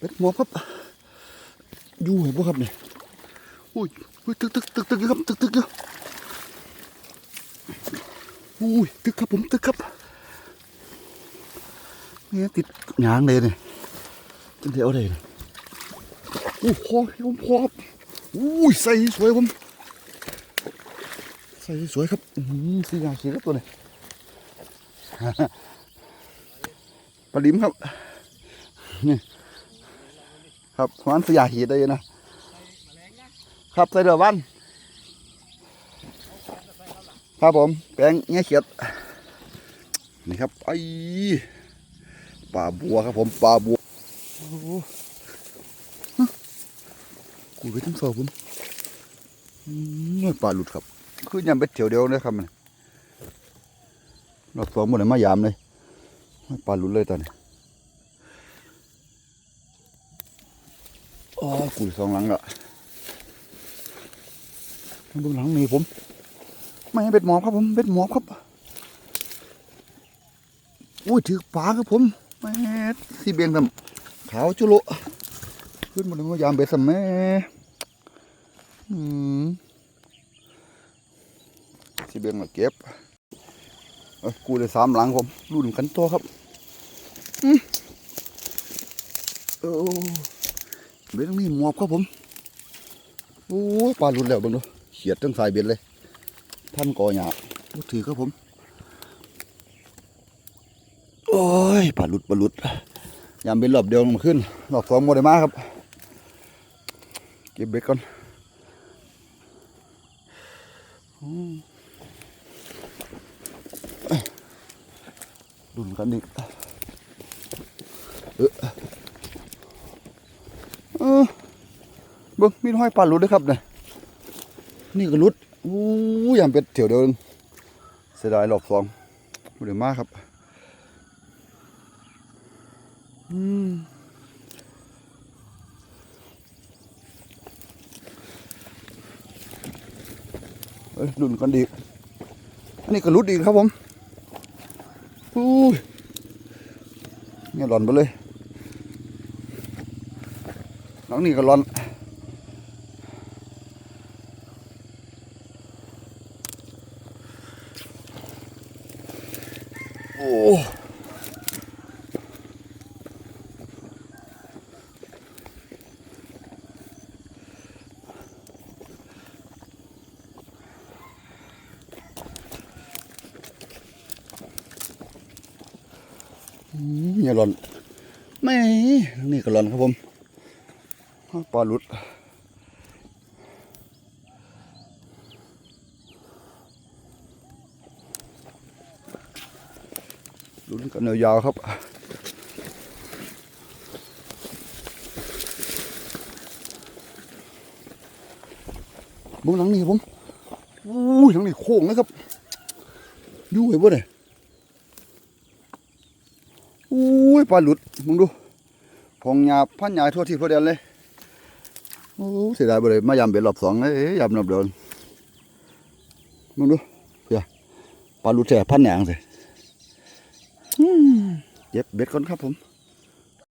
เป็ดหมอครับอยู่เห็นบ่ครับเนี่ยอุ้ยอุ้ยตึกตึกตึกตึกครับตึกตึกอยู่อุ้ยตึกครับผมตึกครับเนี่ยติดหยางเลยเนี่ยจังเดียวเลยเนี่ยโอ้พอผมพอครับอุ้ยใส่สวยผมใส่สวยครับอืมสียางสีครับตัวเนี้ปลาลิมครับนี่ ครับมันสยาหีได้อยู่นะครับใส่เดือวันครับผมแปลงเงี้ยเขียดนี่ครับไอ้ปลาบัวครับผมปลาบัวโอ้โหฮะกูไปทั้งสองผมปลาหลุดครับ คือยำเป็ดเถียวเดียวนะครับมันรอบสองหมดเลยมายามเลยปลาหลุดเลยตอนนี้อ๋อ กุยสองหลังละมาดูหลังนี่ผม ไม่เบ็ดหมอบครับผมเบ็ดหมอบครับอุ้ยถือปลาครับผมแม่สีเบียงทำขาวจุโลขึ้นมาดูว่ายามเบ็ดสมแม่อืมสีเบียงมาเก็บกูได้สามหลังผมรุ่นกันตัวครับ อืมโอ้ เบ็ดตรงนี้หมอบครับผมโอ้ยปลาหลุดแล้วบังดูเขียดทั้งสายเบ็ดเลย ท่านก่อหยาบถือครับผม โอ้ยปลาหลุดปลาหลุดยามเป็นรอบเดียวมาขึ้นรอบสองโมได้มาครับ เก็บเบ็ดก่อนดุนกันอีกเออ เออเบิ้งมีห้อยปลาหลุดด้วยครับเนี่ยนี่ก็หลุดอู้ยามเป็ดเถียวเดินเสียดายหลอกฟองเดี๋ยวมากครับอืมเอ้ยดุนกันดีอันนี้ก็หลุดอีกครับผมอู้ยเนี่ยหลอนไปเลย น้องนี่ก็หลอนโอ้อืมเนี่ยหลอนไม่นี่ก็หลอนครับผม ปลาหลุดลุ้นกันยาวๆครับบุ้งหลังนี่ผมอู้ยหลังนี่โค้งนะครับยู่ไอ้บ่เนี่ยอู้ยปลาหลุดมึงดูพองยาพันหยาทั่วที่ทั่วแดนเลย โอ้เสียดายบ่เลยมายำเบ็ดรอบสองเอ้ยยำรอบเดินมึงดูเพื่อปลาหลุดแท้พันยางสิอืมเย็บเบ็ดก่อนครับผม